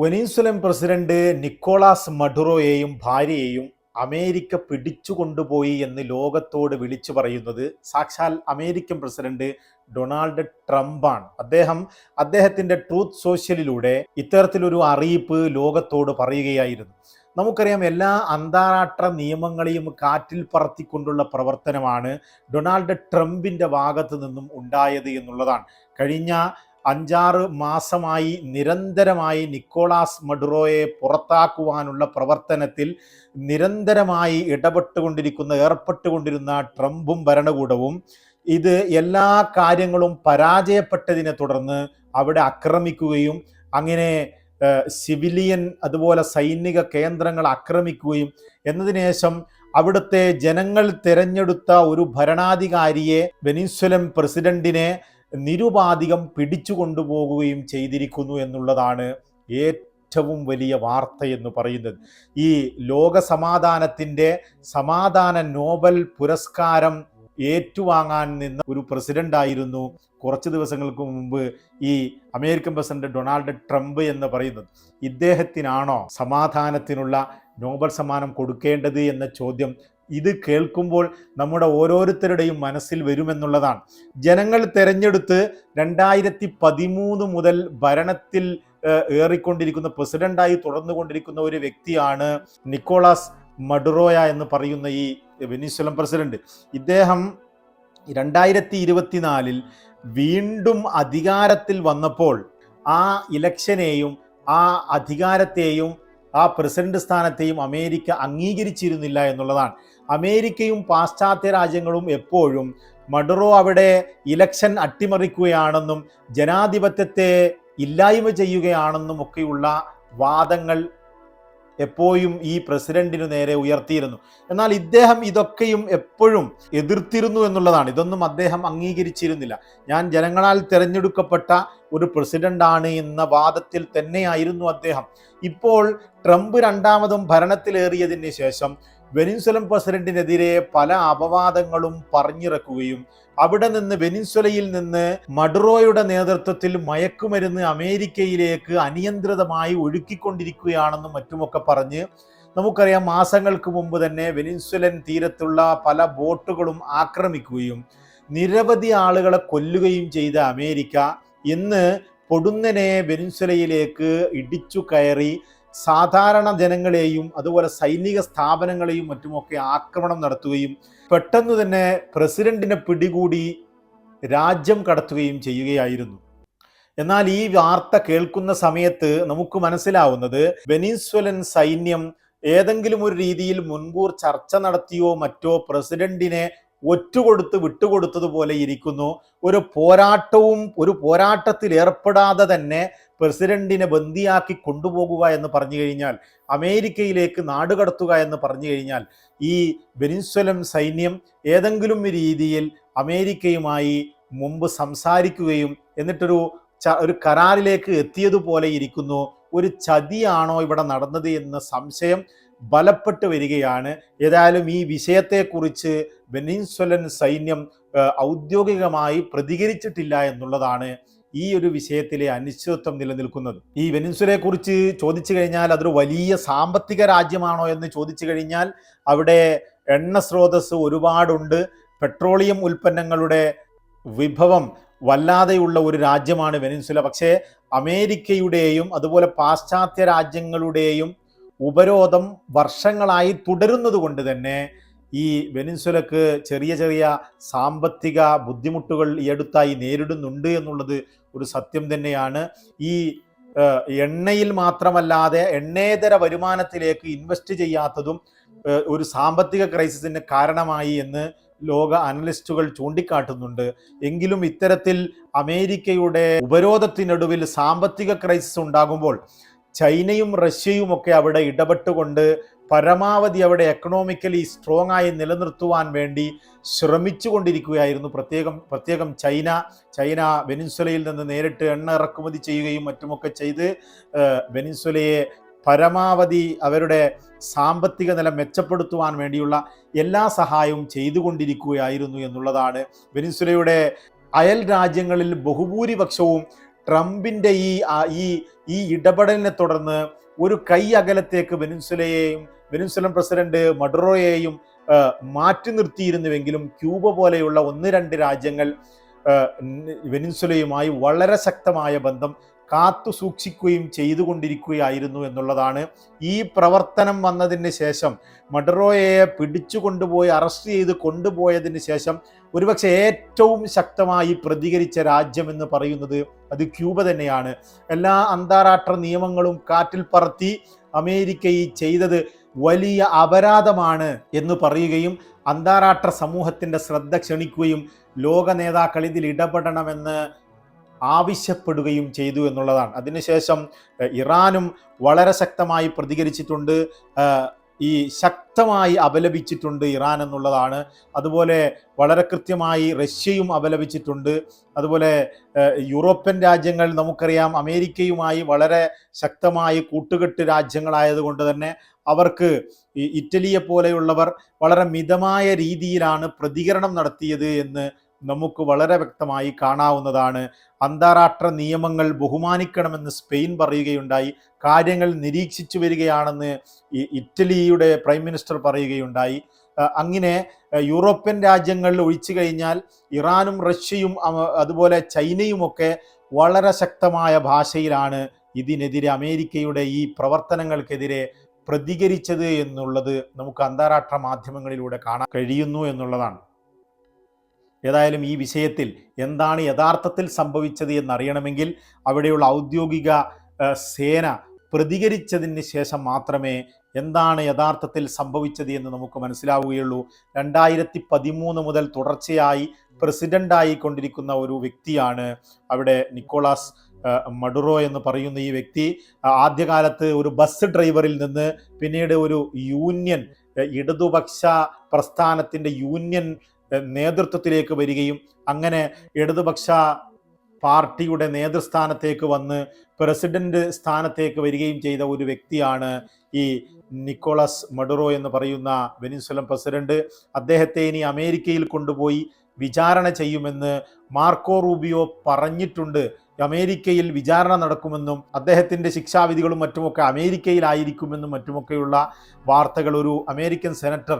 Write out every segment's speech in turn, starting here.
Venezuelan president Nicolas മഡുറോയെയും ഭാര്യയെയും America പിടിച്ചുകൊണ്ടുപോയി എന്ന് ലോകത്തോട് വിളിച്ചു പറയുന്നത് സാക്ഷാൽ അമേരിക്കൻ പ്രസിഡന്റ് ഡൊണാൾഡ് ട്രംപാണ്. അദ്ദേഹം അദ്ദേഹത്തിന്റെ ട്രൂത്ത് സോഷ്യലിലൂടെ ഇത്തരത്തിലൊരു അറിയിപ്പ് ലോകത്തോട് പറയുകയായിരുന്നു. നമുക്കറിയാം എല്ലാ അന്താരാഷ്ട്ര നിയമങ്ങളെയും കാറ്റിൽ പറത്തിക്കൊണ്ടുള്ള പ്രവർത്തനമാണ് ഡൊണാൾഡ് ട്രംപിന്റെ ഭാഗത്തു നിന്നും ഉണ്ടായത് എന്നുള്ളതാണ്. കഴിഞ്ഞ അഞ്ചാറ് മാസമായി നിരന്തരമായി നിക്കോളാസ് മഡുറോയെ പുറത്താക്കുവാനുള്ള പ്രവർത്തനത്തിൽ നിരന്തരമായി ഇടപെട്ടുകൊണ്ടിരിക്കുന്ന ഏർപ്പെട്ടുകൊണ്ടിരുന്ന ട്രംപും ഭരണകൂടവും ഇത് എല്ലാ കാര്യങ്ങളും പരാജയപ്പെട്ടതിനെ തുടർന്ന് അവിടെ ആക്രമിക്കുകയും അങ്ങനെ സിവിലിയൻ അതുപോലെ സൈനിക കേന്ദ്രങ്ങൾ ആക്രമിക്കുകയും എന്നതിന് ശേഷം അവിടുത്തെ ജനങ്ങൾ തിരഞ്ഞെടുത്ത ഒരു ഭരണാധികാരിയെ വെനിസ്വലൻ പ്രസിഡന്റിനെ നിരുപാധികം പിടിച്ചു കൊണ്ടുപോകുകയും ചെയ്തിരിക്കുന്നു എന്നുള്ളതാണ് ഏറ്റവും വലിയ വാർത്ത എന്ന് പറയുന്നത്. ഈ ലോക സമാധാനത്തിന്റെ സമാധാന നോബൽ പുരസ്കാരം ഏറ്റുവാങ്ങാൻ നിന്ന ഒരു പ്രസിഡന്റ് ആയിരുന്നു കുറച്ച് ദിവസങ്ങൾക്ക് മുമ്പ് ഈ അമേരിക്കൻ പ്രസിഡന്റ് ഡൊണാൾഡ് ട്രംപ് എന്ന് പറയുന്നത്. ഇദ്ദേഹത്തിനാണോ സമാധാനത്തിനുള്ള നോബൽ സമ്മാനം കൊടുക്കേണ്ടത് എന്ന ചോദ്യം ഇത് കേൾക്കുമ്പോൾ നമ്മുടെ ഓരോരുത്തരുടെയും മനസ്സിൽ വരുമെന്നുള്ളതാണ്. ജനങ്ങൾ തെരഞ്ഞെടുത്ത് രണ്ടായിരത്തി പതിമൂന്ന് മുതൽ ഭരണത്തിൽ ഏറിക്കൊണ്ടിരിക്കുന്ന പ്രസിഡന്റായി തുടർന്നുകൊണ്ടിരിക്കുന്ന ഒരു വ്യക്തിയാണ് നിക്കോളാസ് മഡുറോയ എന്ന് പറയുന്ന ഈ വെനിസ്വലൻ പ്രസിഡന്റ്. ഇദ്ദേഹം രണ്ടായിരത്തി ഇരുപത്തിനാലിൽ വീണ്ടും അധികാരത്തിൽ വന്നപ്പോൾ ആ ഇലക്ഷനെയും ആ അധികാരത്തെയും ആ പ്രസിഡന്റ് സ്ഥാനത്തെയും അമേരിക്ക അംഗീകരിച്ചിരുന്നില്ല എന്നുള്ളതാണ്. അമേരിക്കയും പാശ്ചാത്യ രാജ്യങ്ങളും എപ്പോഴും മഡറോ അവിടെ ഇലക്ഷൻ അട്ടിമറിക്കുകയാണെന്നും ജനാധിപത്യത്തെ ഇല്ലായ്മ ചെയ്യുകയാണെന്നും ഒക്കെയുള്ള വാദങ്ങൾ എപ്പോഴും ഈ പ്രസിഡന്റിനു നേരെ ഉയർത്തിയിരുന്നു. എന്നാൽ ഇദ്ദേഹം ഇതൊക്കെയും എപ്പോഴും എതിർത്തിരുന്നു എന്നുള്ളതാണ്. ഇതൊന്നും അദ്ദേഹം അംഗീകരിച്ചിരുന്നില്ല. ഞാൻ ജനങ്ങളാൽ തിരഞ്ഞെടുക്കപ്പെട്ട ഒരു പ്രസിഡന്റാണ് എന്ന വാദത്തിൽ തന്നെയായിരുന്നു അദ്ദേഹം. ഇപ്പോൾ ട്രംപ് രണ്ടാമതും ഭരണത്തിലേറിയതിന് ശേഷം വെനിൻസുലൻ പ്രസിഡന്റിനെതിരെ പല അപവാദങ്ങളും പറഞ്ഞിറക്കുകയും അവിടെ നിന്ന് വെനിൻസുലയിൽ നിന്ന് മഡുറോയുടെ നേതൃത്വത്തിൽ മയക്കുമരുന്ന് അമേരിക്കയിലേക്ക് അനിയന്ത്രിതമായി ഒഴുക്കിക്കൊണ്ടിരിക്കുകയാണെന്നും മറ്റുമൊക്കെ പറഞ്ഞ് നമുക്കറിയാം മാസങ്ങൾക്ക് മുമ്പ് തന്നെ വെനിൻസുലൻ തീരത്തുള്ള പല ബോട്ടുകളും ആക്രമിക്കുകയും നിരവധി ആളുകളെ കൊല്ലുകയും ചെയ്ത അമേരിക്ക ഇന്ന് പൊടുന്നനെ വെനിൻസുലയിലേക്ക് ഇടിച്ചു കയറി സാധാരണ ജനങ്ങളെയും അതുപോലെ സൈനിക സ്ഥാപനങ്ങളെയും മറ്റുമൊക്കെ ആക്രമണം നടത്തുകയും പെട്ടെന്ന് തന്നെ പ്രസിഡന്റിനെ പിടികൂടി രാജ്യം കടത്തുകയും ചെയ്യുകയായിരുന്നു. എന്നാൽ ഈ വാർത്ത കേൾക്കുന്ന സമയത്ത് നമുക്ക് മനസ്സിലാവുന്നത് വെനീസ്വലൻ സൈന്യം ഏതെങ്കിലും ഒരു രീതിയിൽ മുൻകൂർ ചർച്ച നടത്തിയോ മറ്റോ പ്രസിഡന്റിനെ ഒറ്റുകൊടുത്ത് വിട്ടുകൊടുത്തതുപോലെ ഇരിക്കുന്നു. ഒരു പോരാട്ടവും ഒരു പോരാട്ടത്തിൽ ഏർപ്പെടാതെ തന്നെ പ്രസിഡന്റിനെ ബന്ദിയാക്കി കൊണ്ടുപോകുക എന്ന് പറഞ്ഞു കഴിഞ്ഞാൽ അമേരിക്കയിലേക്ക് നാടുകടത്തുക എന്ന് പറഞ്ഞു കഴിഞ്ഞാൽ ഈ വെനിസ്വലം സൈന്യം ഏതെങ്കിലും രീതിയിൽ അമേരിക്കയുമായി മുമ്പ് സംസാരിക്കുകയും എന്നിട്ടൊരു ഒരു കരാറിലേക്ക് എത്തിയതുപോലെ ഇരിക്കുന്നു. ഒരു ചതിയാണോ ഇവിടെ നടന്നത് എന്ന സംശയം ബലപ്പെട്ട് വരികയാണ്. ഏതായാലും ഈ വിഷയത്തെക്കുറിച്ച് വെനിസ്വലൻ സൈന്യം ഔദ്യോഗികമായി പ്രതികരിച്ചിട്ടില്ല എന്നുള്ളതാണ് ഈ ഒരു വിഷയത്തിലെ അനിശ്ചിതത്വം നിലനിൽക്കുന്നത്. ഈ വെനിൻസുലയെ കുറിച്ച് ചോദിച്ചു കഴിഞ്ഞാൽ അതൊരു വലിയ സാമ്പത്തിക രാജ്യമാണോ എന്ന് ചോദിച്ചു കഴിഞ്ഞാൽ അവിടെ എണ്ണ സ്രോതസ് ഒരുപാടുണ്ട്. പെട്രോളിയം ഉൽപ്പന്നങ്ങളുടെ വിഭവം വല്ലാതെയുള്ള ഒരു രാജ്യമാണ് വെനിൻസുല പക്ഷേ അമേരിക്കയുടെയും അതുപോലെ പാശ്ചാത്യ രാജ്യങ്ങളുടെയും ഉപരോധം വർഷങ്ങളായി തുടരുന്നത് കൊണ്ട് തന്നെ ഈ വെനിൻസുലക്ക് ചെറിയ ചെറിയ സാമ്പത്തിക ബുദ്ധിമുട്ടുകൾ ഈ അടുത്തായി നേരിടുന്നുണ്ട് എന്നുള്ളത് ഒരു സത്യം തന്നെയാണ്. ഈ എണ്ണയിൽ മാത്രമല്ലാതെ എണ്ണേതര വരുമാനത്തിലേക്ക് ഇൻവെസ്റ്റ് ചെയ്യാത്തതും ഒരു സാമ്പത്തിക ക്രൈസിസിന് കാരണമായി എന്ന് ലോക അനലിസ്റ്റുകൾ ചൂണ്ടിക്കാട്ടുന്നുണ്ട്. എങ്കിലും ഇത്തരത്തിൽ അമേരിക്കയുടെ ഉപരോധത്തിനൊടുവിൽ സാമ്പത്തിക ക്രൈസിസ് ഉണ്ടാകുമ്പോൾ ചൈനയും റഷ്യയും ഒക്കെ അവിടെ ഇടപെട്ടുകൊണ്ട് പരമാവധി അവിടെ എക്കണോമിക്കലി സ്ട്രോങ് ആയി നിലനിർത്തുവാൻ വേണ്ടി ശ്രമിച്ചുകൊണ്ടിരിക്കുകയായിരുന്നു. പ്രത്യേകം പ്രത്യേകം ചൈന ചൈന വെനിൻസുലയിൽ നിന്ന് നേരിട്ട് എണ്ണ ഇറക്കുമതി ചെയ്യുകയും മറ്റുമൊക്കെ ചെയ്ത് വെനിൻസുലയെ പരമാവധി അവരുടെ സാമ്പത്തിക നില മെച്ചപ്പെടുത്തുവാൻ വേണ്ടിയുള്ള എല്ലാ സഹായവും ചെയ്തുകൊണ്ടിരിക്കുകയായിരുന്നു എന്നുള്ളതാണ്. വെനിൻസുലയുടെ അയൽ രാജ്യങ്ങളിൽ ബഹുഭൂരിപക്ഷവും ട്രംപിന്റെ ഈ ഈ ഈ ഇടപെടലിനെ തുടർന്ന് ഒരു കൈ അകലത്തേക്ക് വെനിൻസുലയെയും വെനിൻസുലൻ പ്രസിഡന്റ് മഡറോയെയും മാറ്റി നിർത്തിയിരുന്നുവെങ്കിലും ക്യൂബ പോലെയുള്ള ഒന്ന് രണ്ട് രാജ്യങ്ങൾ വെനിൻസുലയുമായി വളരെ ശക്തമായ ബന്ധം കാത്തു സൂക്ഷിക്കുകയും ചെയ്തുകൊണ്ടിരിക്കുകയായിരുന്നു എന്നുള്ളതാണ് ഈ പ്രവർത്തനം വന്നതിന് ശേഷം മഡറോയെ പിടിച്ചു കൊണ്ടുപോയി അറസ്റ്റ് ചെയ്ത് കൊണ്ടുപോയതിന് ശേഷം ഒരുപക്ഷെ ഏറ്റവും ശക്തമായി പ്രതികരിച്ച രാജ്യം എന്ന് പറയുന്നത് അത് ക്യൂബ തന്നെയാണ്. എല്ലാ അന്താരാഷ്ട്ര നിയമങ്ങളും കാറ്റിൽ പറത്തി അമേരിക്ക ഈ ചെയ്തത് വലിയ അപരാധമാണ് എന്ന് പറയുകയും അന്താരാഷ്ട്ര സമൂഹത്തിന്റെ ശ്രദ്ധ ക്ഷണിക്കുകയും ലോക നേതാക്കൾ ഇതിൽ ഇടപെടണമെന്ന് ആവശ്യപ്പെടുകയും ചെയ്തു എന്നുള്ളതാണ്. അതിനുശേഷം ഇറാനും വളരെ ശക്തമായി പ്രതികരിച്ചിട്ടുണ്ട്. ഈ ശക്തമായി അപലപിച്ചിട്ടുണ്ട് ഇറാൻ എന്നുള്ളതാണ്. അതുപോലെ വളരെ കൃത്യമായി റഷ്യയും അപലപിച്ചിട്ടുണ്ട്. അതുപോലെ യൂറോപ്യൻ രാജ്യങ്ങൾ നമുക്കറിയാം അമേരിക്കയുമായി വളരെ ശക്തമായി കൂട്ടുകെട്ട് രാജ്യങ്ങളായതുകൊണ്ട് തന്നെ അവർക്ക് ഇറ്റലിയെ പോലെയുള്ളവർ വളരെ മിതമായ രീതിയിലാണ് പ്രതികരണം നടത്തിയത് എന്ന് നമുക്ക് വളരെ വ്യക്തമായി കാണാവുന്നതാണ്. അന്താരാഷ്ട്ര നിയമങ്ങൾ ബഹുമാനിക്കണമെന്ന് സ്പെയിൻ പറയുകയുണ്ടായി. കാര്യങ്ങൾ നിരീക്ഷിച്ചു വരികയാണെന്ന് ഇറ്റലിയുടെ പ്രൈം മിനിസ്റ്റർ പറയുകയുണ്ടായി. അങ്ങനെ യൂറോപ്യൻ രാജ്യങ്ങളിൽ ഒഴിച്ചു കഴിഞ്ഞാൽ ഇറാനും റഷ്യയും അതുപോലെ ചൈനയുമൊക്കെ വളരെ ശക്തമായ ഭാഷയിലാണ് ഇതിനെതിരെ അമേരിക്കയുടെ ഈ പ്രവർത്തനങ്ങൾക്കെതിരെ പ്രതികരിച്ചത് എന്നുള്ളത് നമുക്ക് അന്താരാഷ്ട്ര മാധ്യമങ്ങളിലൂടെ കാണാൻ കഴിയുന്നു എന്നുള്ളതാണ്. ഏതായാലും ഈ വിഷയത്തിൽ എന്താണ് യഥാർത്ഥത്തിൽ സംഭവിച്ചത് എന്നറിയണമെങ്കിൽ അവിടെയുള്ള ഔദ്യോഗിക സേന പ്രതികരിച്ചതിന് ശേഷം മാത്രമേ എന്താണ് യഥാർത്ഥത്തിൽ സംഭവിച്ചത് എന്ന് നമുക്ക് മനസ്സിലാവുകയുള്ളൂ. രണ്ടായിരത്തി പതിമൂന്ന് മുതൽ തുടർച്ചയായി പ്രസിഡന്റായി കൊണ്ടിരിക്കുന്ന ഒരു വ്യക്തിയാണ് അവിടെ നിക്കോളാസ് മഡുറോ എന്ന് പറയുന്ന ഈ വ്യക്തി. ആദ്യകാലത്ത് ഒരു ബസ് ഡ്രൈവറിൽ നിന്ന് പിന്നീട് ഒരു യൂണിയൻ ഇടതുപക്ഷ പ്രസ്ഥാനത്തിന്റെ യൂണിയൻ നേതൃത്വത്തിലേക്ക് വരികയും അങ്ങനെ ഇടതുപക്ഷ പാർട്ടിയുടെ നേതൃസ്ഥാനത്തേക്ക് വന്ന് പ്രസിഡന്റ് സ്ഥാനത്തേക്ക് വരികയും ചെയ്ത ഒരു വ്യക്തിയാണ് ഈ നിക്കോളസ് മഡുറോ എന്ന് പറയുന്ന വെനിസ്വലം പ്രസിഡന്റ്. അദ്ദേഹത്തെ ഇനി അമേരിക്കയിൽ കൊണ്ടുപോയി വിചാരണ ചെയ്യുമെന്ന് മാർക്കോ റൂബിയോ പറഞ്ഞിട്ടുണ്ട്. അമേരിക്കയിൽ വിചാരണ നടക്കുമെന്നും അദ്ദേഹത്തിന്റെ ശിക്ഷാവിധികളും മറ്റുമൊക്കെ അമേരിക്കയിലായിരിക്കുമെന്നും മറ്റുമൊക്കെയുള്ള വാർത്തകൾ ഒരു അമേരിക്കൻ സെനറ്റർ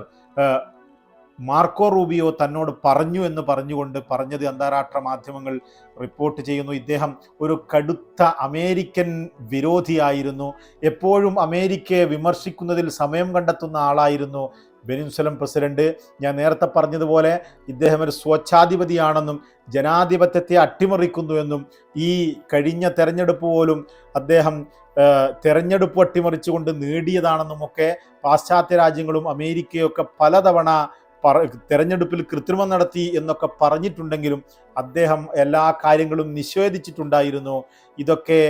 മാർക്കോ റൂബിയോ തന്നോട് പറഞ്ഞു എന്ന് പറഞ്ഞുകൊണ്ട് പറഞ്ഞത് അന്താരാഷ്ട്ര മാധ്യമങ്ങൾ റിപ്പോർട്ട് ചെയ്യുന്നു. ഇദ്ദേഹം ഒരു കടുത്ത അമേരിക്കൻ വിരോധിയായിരുന്നു. എപ്പോഴും അമേരിക്കയെ വിമർശിക്കുന്നതിൽ സമയം കണ്ടെത്തുന്ന ആളായിരുന്നു വെനിൻസുലം പ്രസിഡന്റ്. ഞാൻ നേരത്തെ പറഞ്ഞതുപോലെ ഇദ്ദേഹം ഒരു സ്വച്ഛാധിപതിയാണെന്നും ജനാധിപത്യത്തെ അട്ടിമറിക്കുന്നു എന്നും ഈ കഴിഞ്ഞ തെരഞ്ഞെടുപ്പ് പോലും അദ്ദേഹം തെരഞ്ഞെടുപ്പ് അട്ടിമറിച്ചുകൊണ്ട് നേടിയതാണെന്നും ഒക്കെ പാശ്ചാത്യ രാജ്യങ്ങളും അമേരിക്കയൊക്കെ പലതവണ പറ തെരഞ്ഞെടുപ്പിൽ കൃത്രിമം നടത്തി എന്നൊക്കെ പറഞ്ഞിട്ടുണ്ടെങ്കിലും അദ്ദേഹം എല്ലാ കാര്യങ്ങളും നിഷേധിച്ചിട്ടുണ്ടായിരുന്നു. ഇതൊക്കെ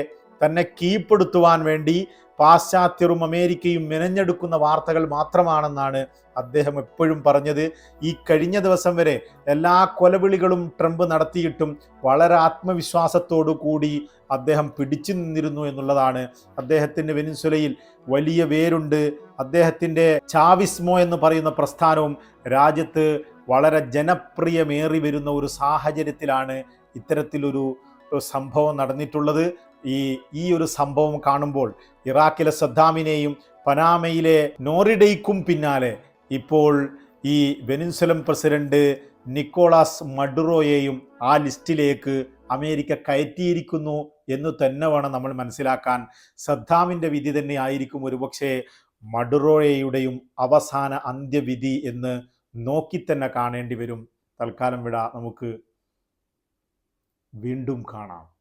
തന്നെ കീഴ്പ്പെടുത്തുവാൻ വേണ്ടി പാശ്ചാത്യരും അമേരിക്കയും മെനഞ്ഞെടുക്കുന്ന വാർത്തകൾ മാത്രമാണെന്നാണ് അദ്ദേഹം എപ്പോഴും പറഞ്ഞത്. ഈ കഴിഞ്ഞ ദിവസം വരെ എല്ലാ കൊലവിളികളും ട്രംപ് നടത്തിയിട്ടും വളരെ ആത്മവിശ്വാസത്തോടു കൂടി അദ്ദേഹം പിടിച്ചു നിന്നിരുന്നു എന്നുള്ളതാണ്. അദ്ദേഹത്തിന്റെ വെനിൻസുലയിൽ വലിയ വേരുണ്ട്. അദ്ദേഹത്തിന്റെ ചാവിസ്മോ എന്ന് പറയുന്ന പ്രസ്ഥാനവും രാജ്യത്ത് വളരെ ജനപ്രിയമേറി വരുന്ന ഒരു സാഹചര്യത്തിലാണ് ഇത്തരത്തിലൊരു സംഭവം നടന്നിട്ടുള്ളത്. ഈ ഈ ഒരു സംഭവം കാണുമ്പോൾ ഇറാഖിലെ സദ്ദാമിനെയും പനാമയിലെ നോറിഡയ്ക്കും പിന്നാലെ ഇപ്പോൾ ഈ വെനിൻസുലം പ്രസിഡന്റ് നിക്കോളാസ് മഡുറോയെയും ആ ലിസ്റ്റിലേക്ക് അമേരിക്ക കയറ്റിയിരിക്കുന്നു എന്ന് തന്നെ വേണം നമ്മൾ മനസ്സിലാക്കാൻ. സദ്ദാമിന്റെ വിധി തന്നെ ആയിരിക്കും ഒരുപക്ഷെ മഡുറോയയുടെയും അവസാന അന്ത്യവിധി എന്ന് നോക്കി തന്നെ കാണേണ്ടി വരും. തൽക്കാലം വിട നമുക്ക് വീണ്ടും കാണാം.